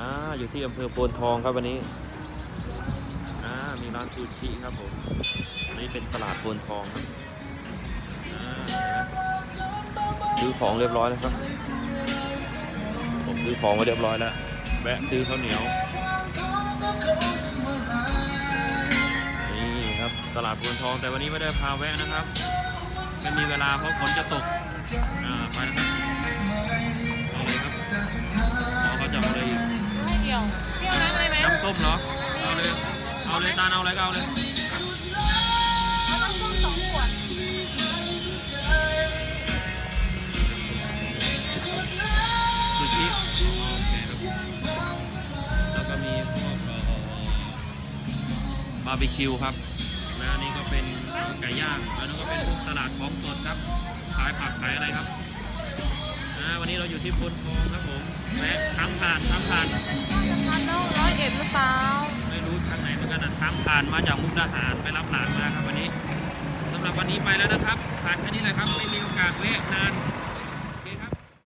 อ่าอยู่ที่อำเภอโพนทองครับวันนี้อ่ามีร้านซูชิครับผมอันนี้เป็นตลาดโพนทองครับซื้อของเรียบร้อยแล้วครับ ผมซื้อของมาเรียบร้อยแล้วแวะซื้อข้าวเหนียว นี่ครับตลาดโพนทองแต่วันนี้ไม่ได้พาแวะนะครับไม่มีเวลาเพราะฝนจะตกอ่าไปนะครับ ต้มเหรอเอาเลย เอาเลยตาลเอาอะไรก็เอาเลยเอาน้ำส้มสองขวดซูชิโอเคครับแล้วก็มีพวกเอ่อบาร์บีคิวครับ และอันนี้ก็เป็นไก่ย่าง แล้วนั่นก็เป็นพวกตลาดของสดครับ ขายผักขายอะไรครับอ่าวันนี้เราอยู่ที่พนทองครับผมและทางผ่านทางผ่านพันแล้วร้อย เปล่าไม่รู้ทางไหนเหมือนกันนะทางผ่านมาจากมุกดาหารไปรับหลานมาครับวันนี้สำหรับวันนี้ไปแล้วนะครับผ่านแค่นี้แหละครับไม่มีโอกาสเวะนาน